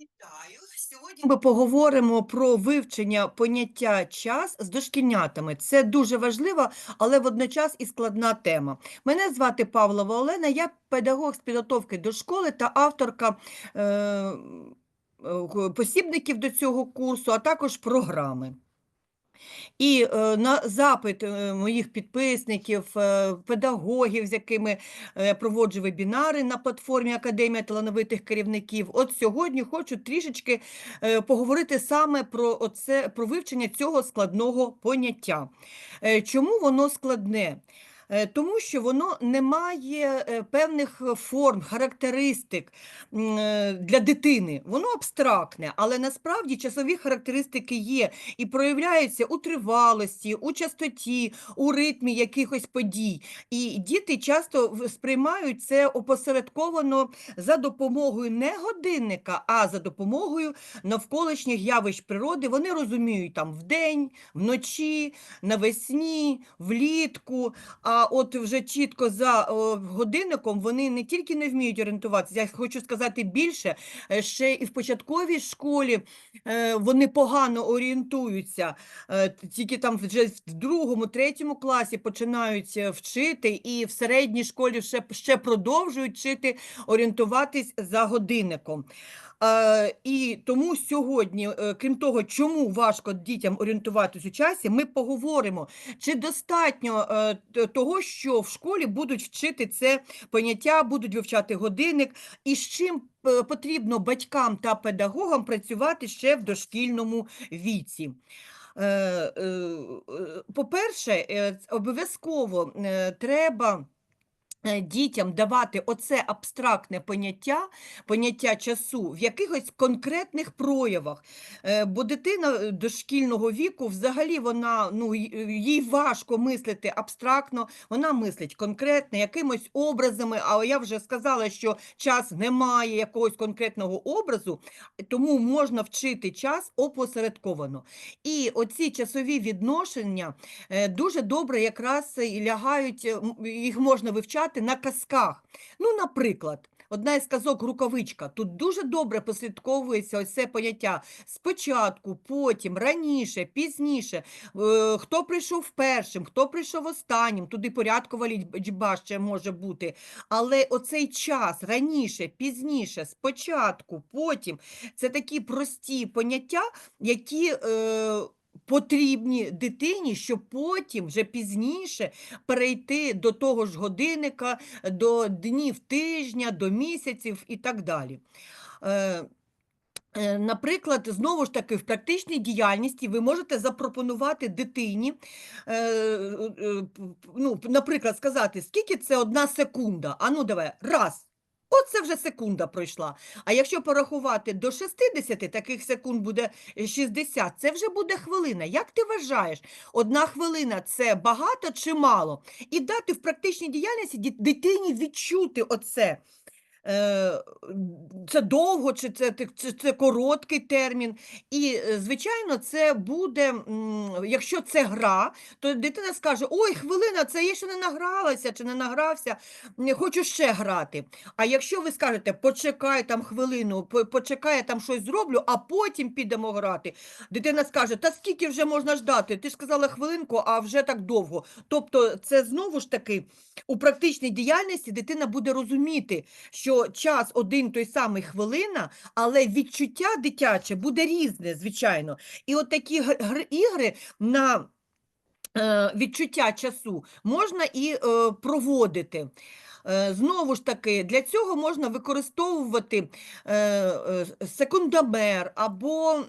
Вітаю. Сьогодні ми поговоримо про вивчення поняття час з дошкільнятами. Це дуже важлива, але водночас і складна тема. Мене звати Павлова Олена, я педагог з підготовки до школи та авторка е, е, посібників до цього курсу, а також програми. І е, на запит е, моїх підписників, е, педагогів, з якими е, проводжу вебінари на платформі Академія талановитих керівників. От сьогодні хочу трішечки е, поговорити саме про оце, про вивчення цього складного поняття. Е, Чому воно складне? Е, Тому що воно не має е, певних форм, характеристик е, для дитини. Воно абстрактне, але насправді часові характеристики є і проявляються у тривалості, у частоті, у ритмі якихось подій. І діти часто сприймають це опосередковано за допомогою не годинника, а за допомогою навколишніх явищ природи. Вони розуміють там вдень, вночі, навесні, влітку. А от вже чітко за годинником вони не тільки не вміють орієнтуватися, я хочу сказати більше, е, ще і в початковій школі е, вони погано орієнтуються, е, тільки там вже в другому, третьому класі починають вчити, і в середній школі ще, ще продовжують вчити орієнтуватись за годинником. Е, і тому сьогодні, е, крім того, чому важко дітям орієнтуватись у часі, ми поговоримо, чи достатньо е, того, що в школі будуть вчити це поняття, будуть вивчати годинник, і з чим потрібно батькам та педагогам працювати ще в дошкільному віці. Е, е, е, По-перше, е, обов'язково треба дітям давати оце абстрактне поняття, поняття часу в якихось конкретних проявах. Е, Бо дитина е, дошкільного віку взагалі вона ну е, їй важко мислити абстрактно, вона мислить конкретно, якимось образами. А я вже сказала, що час не має якогось конкретного образу, тому можна вчити час опосередковано. І оці часові відношення е, дуже добре якраз і лягають, е, їх можна вивчати на казках. Ну, наприклад, одна із казок рукавичка. Тут дуже добре послідковується ось це поняття спочатку, потім, раніше, пізніше. Е, Хто прийшов першим, хто прийшов останнім, туди порядкова лічба ще може бути. Але оцей час раніше, пізніше, спочатку, потім це такі прості поняття, які. Е, Потрібні дитині, щоб потім, вже пізніше, перейти до того ж годинника, до днів тижня, до місяців і так далі. Е, е, Наприклад, знову ж таки, в практичній діяльності ви можете запропонувати дитині, е, ну, наприклад, сказати, скільки це одна секунда. А ну давай, раз. Оце вже секунда пройшла. А якщо порахувати до 60, таких секунд буде е, 60, це вже буде хвилина. Як ти вважаєш, одна хвилина це багато чи мало? І дати в практичній діяльності ді- дитині відчути оце. Е, Це довго, чи це, чи це короткий термін. І, е, звичайно, це буде, якщо це гра, то дитина скаже: Ой, хвилина, це я ще не награлася чи не награвся, м, хочу ще грати. А якщо ви скажете, почекай там хвилину, почекай, я там щось зроблю, а потім підемо грати. Дитина скаже, та скільки вже можна ждати? Ти ж сказала хвилинку, а вже так довго. Тобто, це знову ж таки у практичній діяльності дитина буде розуміти, що час один той самий хвилина, але відчуття дитяче буде різне, звичайно. І от такі гр- гр- ігри на е, відчуття часу можна і е, проводити. Е, Знову ж таки, для цього можна використовувати е, е, секундомер або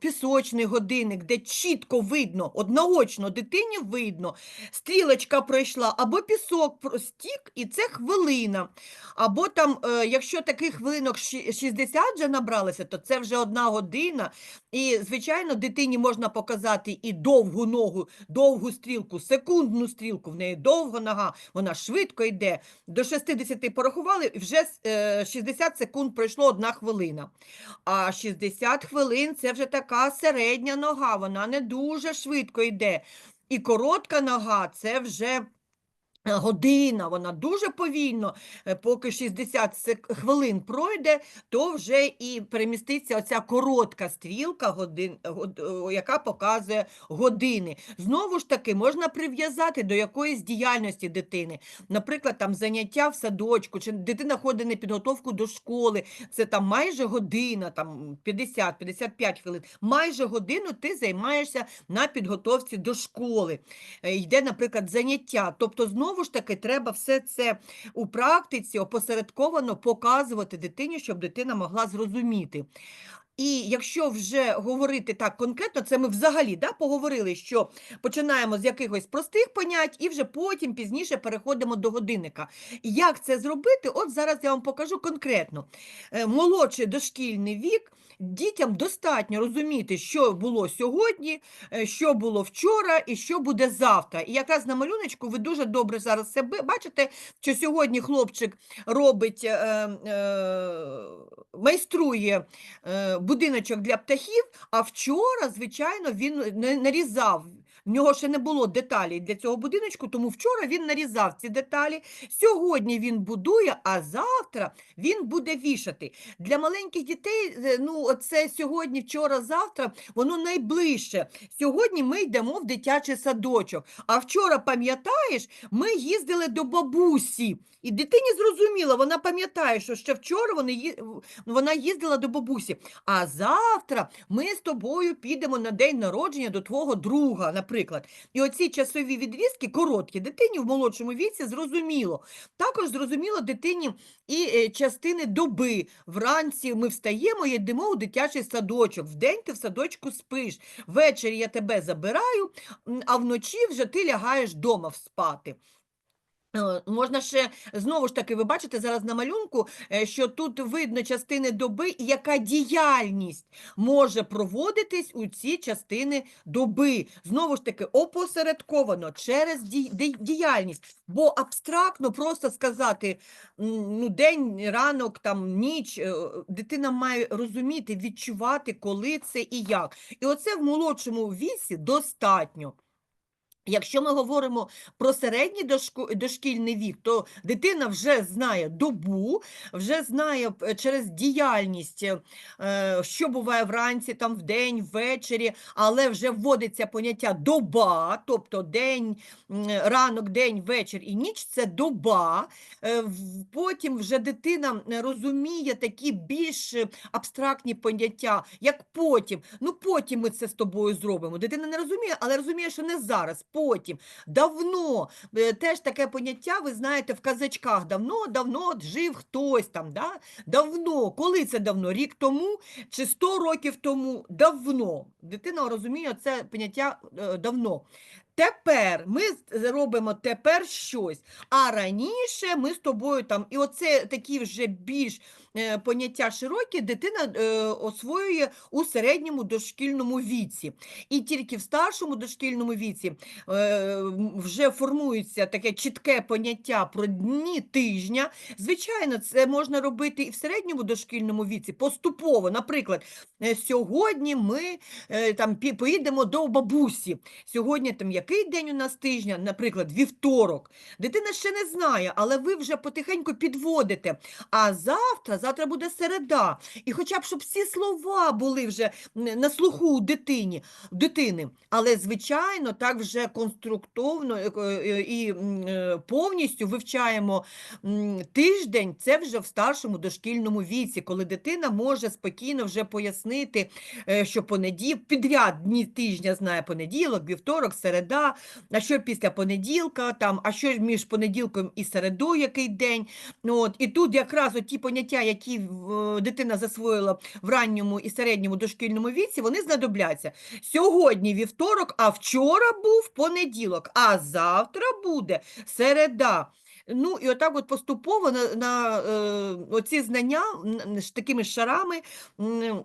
пісочний годинник, де чітко видно, одноочно дитині видно, стрілочка пройшла, або пісок стік, і це хвилина. Або там, якщо таких хвилинок щі- 60 вже набралося, то це вже одна година. І, звичайно, дитині можна показати і довгу ногу, довгу стрілку, секундну стрілку, в неї довга нога, вона швидко йде. До 60 порахували, вже е, 60 секунд пройшло одна хвилина. А 60 хвилин це вже така середня нога, вона не дуже швидко йде. І коротка нога це вже е, година, вона дуже повільно, е, поки 60 хвилин пройде, то вже і переміститься оця коротка стрілка, годин, год- яка показує години. Знову ж таки, можна прив'язати до якоїсь діяльності дитини. Наприклад, там заняття в садочку, чи дитина ходить на підготовку до школи, це там майже година, там 50-55 хвилин. Майже годину ти займаєшся на підготовці до школи. Е, Йде, наприклад, заняття. Тобто, знову ж таки, треба все це у практиці опосередковано показувати дитині, щоб дитина могла зрозуміти. І якщо вже говорити так конкретно, це ми взагалі да, поговорили, що починаємо з якихось простих понять і вже потім пізніше переходимо до годинника. Як це зробити? От зараз я вам покажу конкретно. Е, Молодший дошкільний вік. Дітям достатньо розуміти, що було сьогодні, е, що було вчора і що буде завтра. І якраз на малюночку ви дуже добре зараз себе бачите, що сьогодні хлопчик робить, е, е, майструє е, будиночок для птахів, а вчора, звичайно, він нарізав. В нього ще не було деталей для цього будиночку, тому вчора він нарізав ці деталі. Сьогодні він будує, а завтра він буде вішати. Для маленьких дітей, е, ну, оце сьогодні, вчора, завтра, воно найближче. Сьогодні ми йдемо в дитячий садочок. А вчора, пам'ятаєш, ми їздили до бабусі. І дитині зрозуміло, вона пам'ятає, що ще вчора вона їздила до бабусі. А завтра ми з тобою підемо на день народження до твого друга, наприклад. І оці часові відрізки короткі, дитині в молодшому віці зрозуміло. Також зрозуміло дитині і е, частини доби. Вранці ми встаємо і йдемо у дитячий садочок. Вдень ти в садочку спиш. Ввечері я тебе забираю, а вночі вже ти лягаєш дома спати. Е, Можна ще знову ж таки, ви бачите зараз на малюнку, е, що тут видно частини доби, і яка діяльність може проводитись у ці частини доби. Знову ж таки, опосередковано через ді- ді- діяльність. Бо абстрактно просто сказати ну, день, ранок, там, ніч, е, дитина має розуміти, відчувати, коли це і як. І оце в молодшому віці достатньо. Якщо ми говоримо про середній дошкільний вік, то дитина вже знає добу, вже знає е, через діяльність, е, що буває вранці, там вдень, ввечері, але вже вводиться поняття доба, тобто день, ранок, день, вечір і ніч це доба. Е, Потім вже дитина розуміє такі більш абстрактні поняття, як потім. Ну потім ми це з тобою зробимо. Дитина не розуміє, але розуміє, що не зараз, потім. Давно. Е, Теж таке поняття, ви знаєте, в казачках давно, давно жив хтось там. Да? Давно. Коли це давно? Рік тому чи 100 років тому? Давно. Дитина розуміє це поняття е, давно. Тепер ми робимо тепер щось. А раніше ми з тобою там, і оце такі вже більш поняття широкі, дитина е, освоює у середньому дошкільному віці. І тільки в старшому дошкільному віці е, вже формується таке чітке поняття про дні тижня. Звичайно, це можна робити і в середньому дошкільному віці поступово. Наприклад, е, сьогодні ми е, там поїдемо до бабусі. Сьогодні там який день у нас тижня, наприклад, вівторок. Дитина ще не знає, але ви вже потихеньку підводите. А завтра, завтра буде середа. І хоча б щоб всі слова були вже на слуху у дитині, дитини. Але, звичайно, так вже конструктовно е, е, і е, повністю вивчаємо тиждень, це вже в старшому дошкільному віці, коли дитина може спокійно вже пояснити, що понеділок, підряд дні тижня знає понеділок, вівторок, середа, а що після понеділка, там, а що між понеділком і середою, який день. От, і тут якраз ті поняття, які дитина засвоїла в ранньому і середньому дошкільному віці, вони знадобляться. Сьогодні вівторок, а вчора був понеділок, а завтра буде середа. Ну і отак от поступово на, на е, оці знання з такими шарами е, е,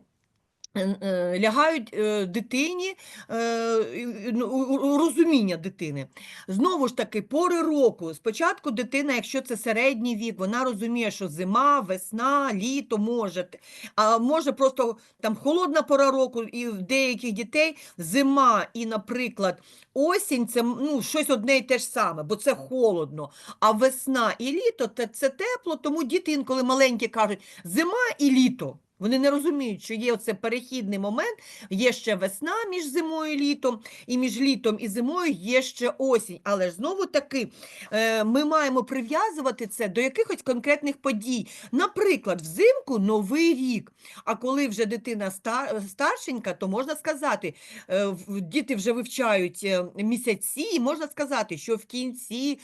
лягають е, дитині е, ну, розуміння дитини. Знову ж таки, пори року. Спочатку дитина, якщо це середній вік, вона розуміє, що зима, весна, літо може. А може просто там холодна пора року, і в деяких дітей зима і, наприклад, осінь це ну, щось одне і те ж саме, бо це холодно. А весна і літо це, це тепло, тому діти інколи маленькі кажуть зима і літо. Вони не розуміють, що є оце перехідний момент, є ще весна між зимою і літом, і між літом і зимою є ще осінь. Але ж знову таки е, ми маємо прив'язувати це до якихось конкретних подій. Наприклад, взимку Новий рік. А коли вже дитина ста- старшенька, то можна сказати, е, діти вже вивчають е, місяці, і можна сказати, що в кінці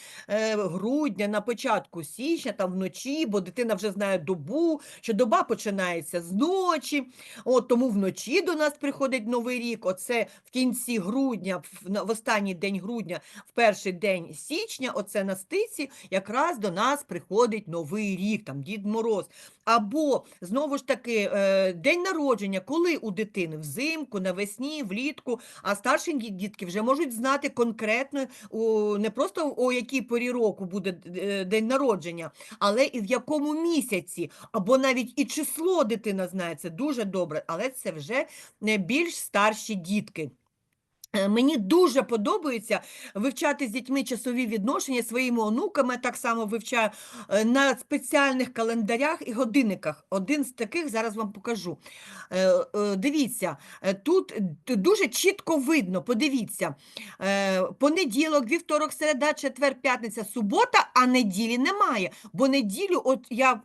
грудня, на початку січня, там вночі, бо дитина вже знає добу, що доба починається з ночі. От тому вночі до нас приходить новий рік. Оце в кінці грудня, в, останній день грудня, в перший день січня, оце на стиці, якраз до нас приходить новий рік, там Дід Мороз. Або знову ж таки е, день народження, коли у дитини взимку, навесні, влітку, а старші дітки вже можуть знати конкретно не просто у якій порі року буде е, день народження, але і в якому місяці, або навіть і число дитина знає, це дуже добре, але це вже е, більш старші дітки. Е, Мені дуже подобається вивчати з дітьми часові відношення своїми онуками. Так само вивчаю е, на спеціальних календарях і годинниках. Один з таких зараз вам покажу. Е, Дивіться, тут дуже чітко видно. Подивіться, понеділок, вівторок, середа, четвер, п'ятниця, субота, а неділі немає. Бо неділю, от я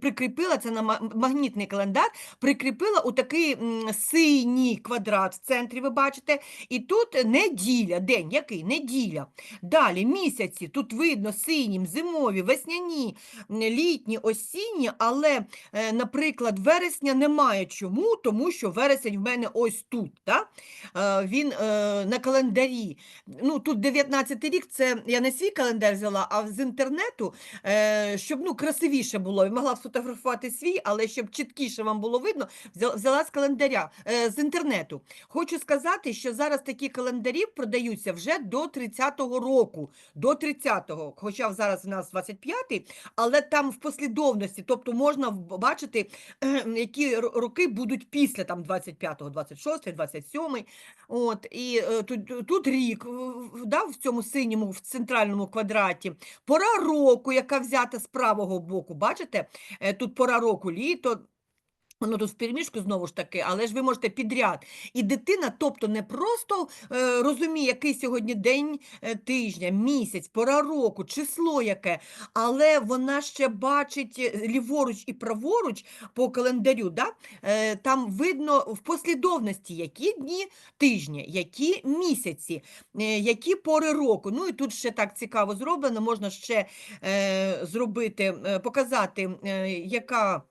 прикріпила це на магнітний календар, прикріпила у такий синій квадрат в центрі, ви бачите. І тут неділя, день який? Неділя. Далі місяці, тут видно синім, зимові, весняні, літні, осінні, але, е, наприклад, вересня немає. Чому? Тому що вересень в мене ось тут. Да? Е, Він е, на календарі. Ну, тут 19 рік, це я не свій календар взяла, а з інтернету, щоб ну, красивіше було. Я могла сфотографувати свій, але щоб чіткіше вам було видно, взяла, з календаря, з інтернету. Хочу сказати, що зараз такі календарі продаються вже до 30-го року. До 30-го, хоча зараз в нас 25-й, але там в послідовності, тобто можна бачити, які роки будуть після там 25-го, 26-й, 27-й. От, і е, тут, тут рік да, в цьому синьому, в центральному квадраті. Пора року, яка взята з правого боку, бачите? Е, Тут пора року літо. Воно тут в переміжку знову ж таки, але ж ви можете підряд. І дитина, тобто не просто е, розуміє, який сьогодні день е, тижня, місяць, пора року, число яке, але вона ще бачить е, ліворуч і праворуч по календарю. Да? Е, там видно в послідовності, які дні тижня, які місяці, е, які пори року. Ну і тут ще так цікаво зроблено, можна ще е, зробити, е, показати, е, яка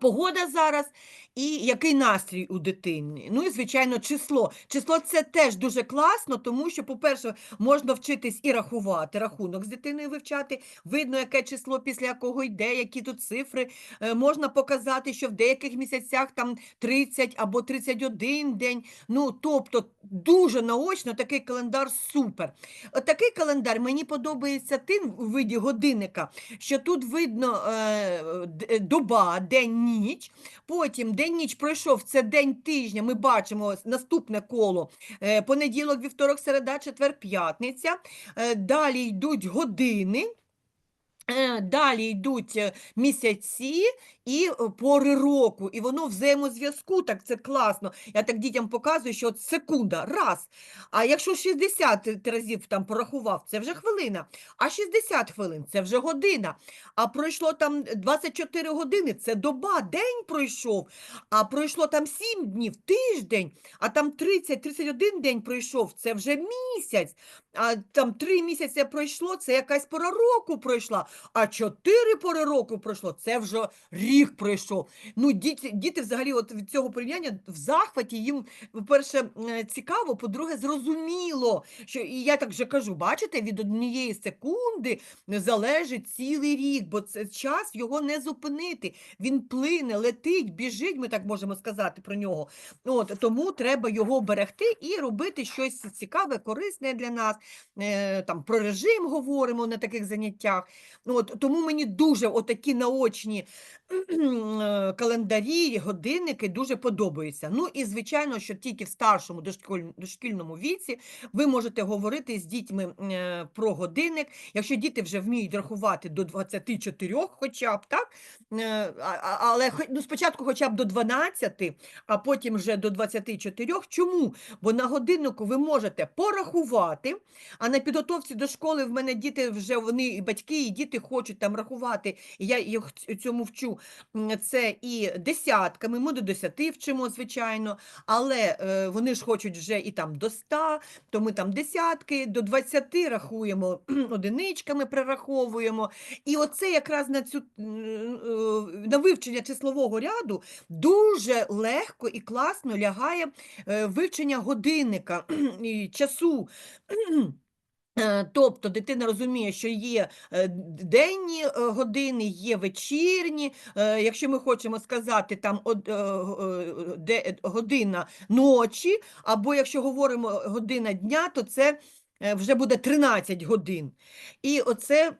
погода зараз і який настрій у дитини. Ну і, звичайно, число. Число це теж дуже класно, тому що, по-перше, можна вчитись і рахувати, рахунок з дитиною вивчати, видно, яке число після якого йде, які тут цифри. Е, Можна показати, що в деяких місяцях там 30 або 31 день. Ну, тобто, дуже наочно такий календар супер. От Такий календар мені подобається тим у виді годинника, що тут видно е, доба, день, ніч. Потім день-ніч пройшов, це день тижня. Ми бачимо наступне коло. Е, понеділок, вівторок, середа, четвер, п'ятниця. Е, далі йдуть години. Е, Далі йдуть місяці і е, пори року, і воно взаємозв'язку, так це класно. Я так дітям показую, що от секунда, раз. А якщо 60 разів там порахував, це вже хвилина. А 60 хвилин це вже година. А пройшло там 24 години, це доба, день пройшов. А пройшло там 7 днів, тиждень, а там 30-31 день пройшов, це вже місяць. А там 3 місяці пройшло, це якась пора року пройшла. А чотири пори року пройшло, це вже рік пройшов. Ну, діти, діти взагалі от від цього порівняння в захваті, їм, по-перше, цікаво, по-друге, зрозуміло, що і я так вже кажу, бачите, від однієї секунди залежить цілий рік, бо це час його не зупинити. Він плине, летить, біжить, ми так можемо сказати про нього. От, тому треба його берегти і робити щось цікаве, корисне для нас. Е, там, про режим говоримо на таких заняттях. От, тому мені дуже отакі наочні календарі, годинники дуже подобаються. Ну і звичайно, що тільки в старшому дошкільному віці ви можете говорити з дітьми е, про годинник. Якщо діти вже вміють рахувати до 24 хоча б, так? Е, Але ну, спочатку хоча б до 12, а потім вже до 24. Чому? Бо на годиннику ви можете порахувати, а на підготовці до школи в мене діти вже вони і батьки, і діти хочуть там рахувати, і я їх цьому вчу. Це і десятками, ми до 10 вчимо, звичайно, але е, вони ж хочуть вже і там до 100, то ми там десятки, до 20 рахуємо, одиничками прираховуємо. І оце якраз на цю е, на вивчення числового ряду дуже легко і класно лягає е, вивчення годинника і часу. Е, Тобто дитина розуміє, що є е, денні е, години, є вечірні. Якщо ми хочемо сказати там година ночі, або якщо говоримо година дня, то це вже буде 13 годин. І оце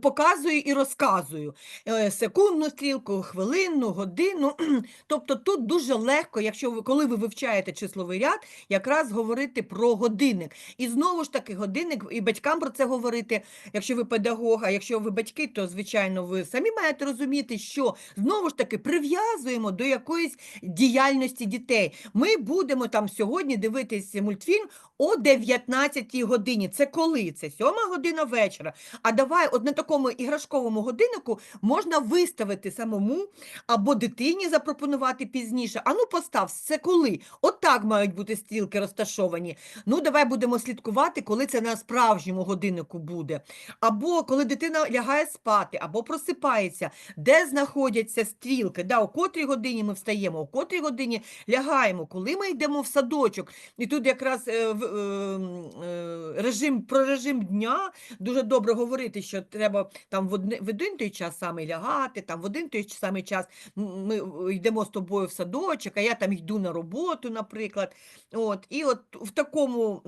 показую і розказую Е, секундну стрілку, хвилинну, годину. Тобто тут дуже легко, якщо ви коли ви вивчаєте числовий ряд, якраз говорити про годинник. І знову ж таки, годинник, і батькам про це говорити. Якщо ви педагог, а якщо ви батьки, то звичайно ви самі маєте розуміти, що знову ж таки прив'язуємо до якоїсь діяльності дітей. Ми будемо там сьогодні дивитись мультфільм о 19 годині. Це коли? Це 7 година вечора. А давай, от на такому іграшковому годиннику можна виставити самому або дитині запропонувати пізніше. А ну постав, це коли? От так мають бути стрілки розташовані. Ну, давай будемо слідкувати, коли це на справжньому годиннику буде. Або коли дитина лягає спати, або просипається, де знаходяться стрілки, да, о котрій годині ми встаємо, о котрій годині лягаємо, коли ми йдемо в садочок. І тут якраз е, в- е, е, режим, про режим дня дуже добре говорити, що треба там в, одне, в один той час саме лягати, там в один той самий час ми е, йдемо з тобою в садочок, а я там йду на роботу, наприклад. От, і от в такому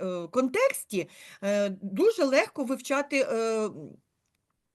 е, контексті е, дуже легко вивчати.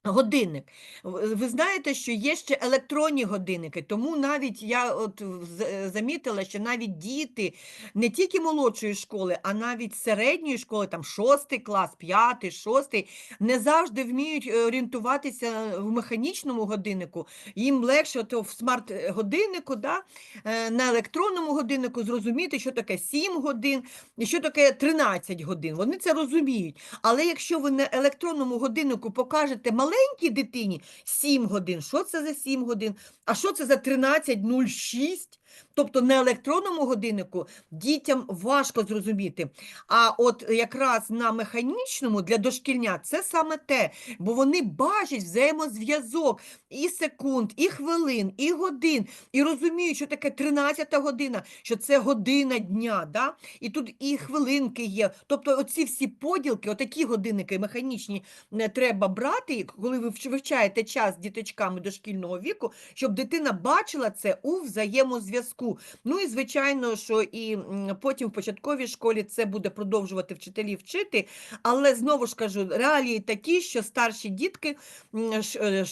Е, Годинник. Ви знаєте, що є ще електронні годинники, тому навіть я от е, замітила, що навіть діти не тільки молодшої школи, а навіть середньої школи, там шостий клас, п'ятий, шостий, не завжди вміють е, орієнтуватися в механічному годиннику. Їм легше то в смарт-годиннику, да, е, на електронному годиннику зрозуміти, що таке 7 годин і що таке 13 годин. Вони це розуміють. Але якщо ви на електронному годиннику покажете маленькій дитині 7 годин, що це за 7 годин, а що це за 13.06, тобто на електронному годиннику дітям важко зрозуміти. А от якраз на механічному для дошкільнят це саме те, бо вони бачать взаємозв'язок і секунд, і хвилин, і годин, і розуміють, що таке 13-та година, що це година дня. Да? І тут і хвилинки є. Тобто оці всі поділки, отакі годинники механічні не треба брати, коли ви вивчаєте час з діточками дошкільного віку, щоб дитина бачила це у взаємозв'язку. Ну і звичайно, що і потім в початковій школі це буде продовжувати вчителі вчити, але знову ж кажу, реалії такі, що старші дітки е,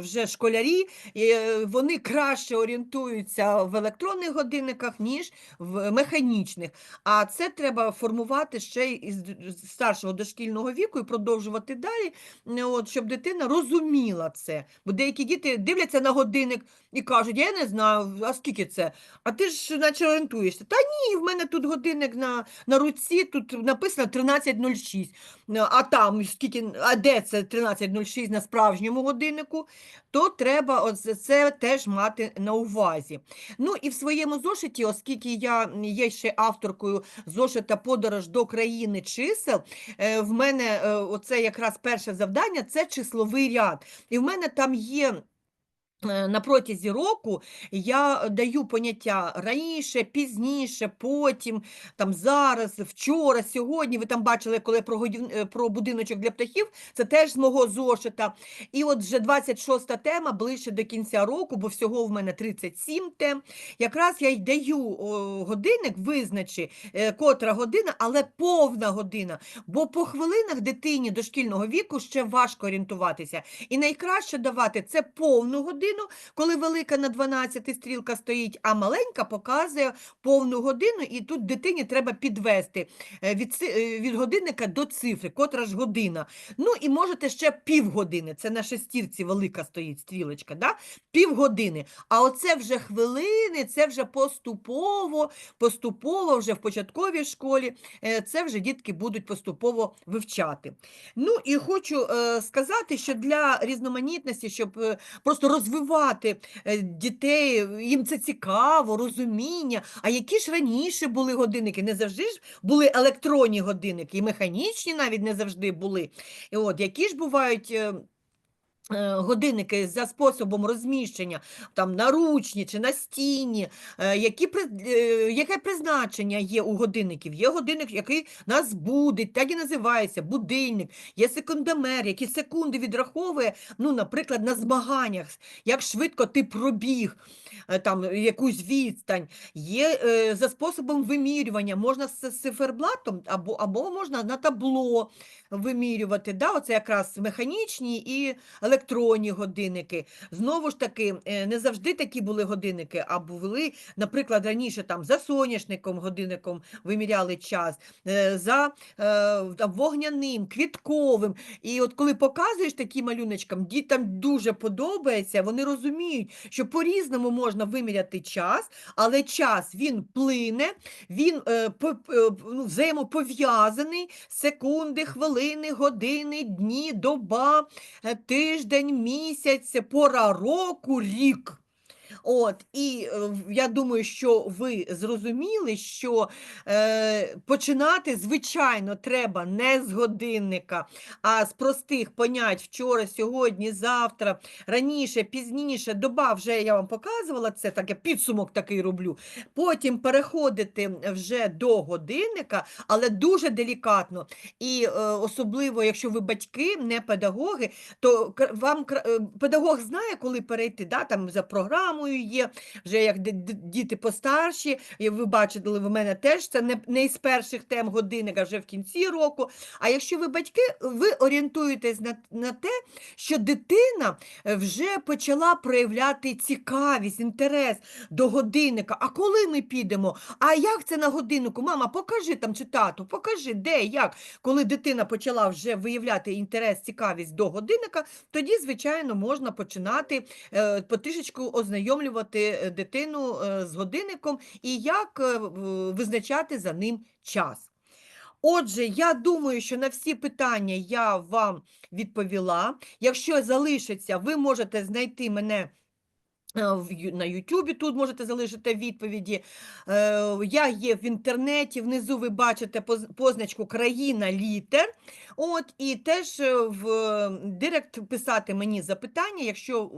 вже школярі, е, вони краще орієнтуються в електронних годинниках, ніж в механічних. А це треба формувати ще із старшого дошкільного віку і продовжувати далі, от, щоб дитина розуміла це. Бо деякі діти дивляться на годинник і кажуть, я не знаю, а скільки це? А ти ж наче орієнтуєшся. Та ні, в мене тут годинник на, на руці, тут написано 13.06. Ну, А там скільки, а де це 13.06 на справжньому годиннику, то треба оце- це теж мати на увазі. Ну і в своєму зошиті, оскільки я є ще авторкою зошита подорож до країни чисел, е, в мене е, оце якраз перше завдання це числовий ряд. І в мене там є. Е, На протязі року я даю поняття раніше, пізніше, потім, там зараз, вчора, сьогодні. Ви там бачили, коли про, е, про будиночок для птахів, це теж з мого зошита. І от вже 26 тема ближче до кінця року, бо всього в мене 37 тем. Якраз я й даю годинник, визначи, е, котра година, але повна година. Бо по хвилинах дитині дошкільного віку ще важко орієнтуватися. І найкраще давати це повну годину, коли велика на 12 стрілка стоїть, а маленька показує повну годину, і тут дитині треба підвести е, від, е, від годинника до цифри, котра ж година. Ну і можете ще півгодини. Це на шестірці велика стоїть стрілочка, да? півгодини. А оце вже хвилини, це вже поступово, поступово вже в початковій школі, е, це вже дітки будуть поступово вивчати. Ну і хочу сказати, що для різноманітності, щоб просто розвивати е, дітей, їм це цікаво, розуміння. А які ж раніше були годинники? Не завжди ж були електронні годинники, і механічні навіть не завжди були. І от які ж бувають. Е, Годинники за способом розміщення, там наручні чи настінні, е, які, е, яке призначення є у годинників? Є годинник, який нас будить, так і називається будильник, є секундомер, який секунди відраховує, ну, наприклад, на змаганнях, як швидко ти пробіг там, якусь відстань. Є за способом вимірювання, можна з циферблатом або, або можна на табло вимірювати. Да? Оце якраз механічні і електронні годинники. Знову ж таки, е, не завжди такі були годинники, а були, наприклад, раніше там за соняшником годинником виміряли час, е, за е, там, вогняним, квітковим. І от коли показуєш такі малюночкам, дітям дуже подобається, вони розуміють, що по-різному можна виміряти час, але час він плине, він ну, взаємопов'язаний, секунди, хвилини, години, дні, доба, е, тиждень, місяць, пора року, рік. От, і е, я думаю, що ви зрозуміли, що е, починати, звичайно, треба не з годинника, а з простих понять вчора, сьогодні, завтра, раніше, пізніше, доба, вже я вам показувала це, так я підсумок такий роблю. Потім переходити вже до годинника, але дуже делікатно. І е, особливо, якщо ви батьки, не педагоги, то вам е, педагог знає, коли перейти, да, там за програмою є, вже як діти постарші, і ви бачили, в мене теж це не, не із перших тем годинника, вже в кінці року. А якщо ви батьки, ви орієнтуєтесь на, на те, що дитина е, вже почала проявляти цікавість, інтерес до годинника. А коли ми підемо? А як це на годиннику? Мама, покажи там чи тату, покажи, де, як. Коли дитина почала вже виявляти інтерес, цікавість до годинника, тоді, звичайно, можна починати е, потрішечку ознайомлювати е, дитину е, з годинником і як е, визначати за ним час. Отже, я думаю, що на всі питання я вам відповіла. Якщо залишиться, ви можете знайти мене. Е, На Ютубі тут можете залишити відповіді. Е, Я є в інтернеті, внизу ви бачите позначку країна літер. От, і теж е, в Директ писати мені запитання, якщо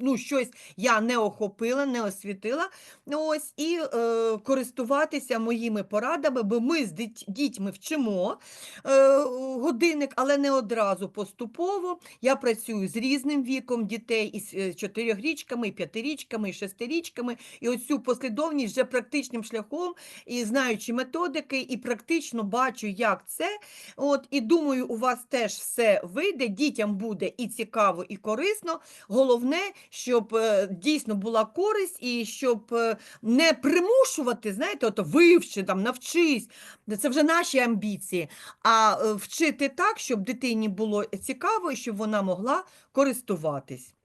ну, щось я не охопила, не освітила. Ось, і е, користуватися моїми порадами, бо ми з дітьми вчимо е, годинник, але не одразу поступово. Я працюю з різним віком дітей, із е, чотирьохрічками, і п'ятирічками, шестирічками. І оцю послідовність вже практичним шляхом, і знаючи методики, і практично бачу, як це. От, і думаю, у вас теж все вийде, дітям буде і цікаво, і корисно. Головне, щоб е, дійсно була користь, і щоб е, не примушувати, знаєте, ото вивчи, там, навчись. Це вже наші амбіції. А е, вчити так, щоб дитині було цікаво і щоб вона могла користуватись.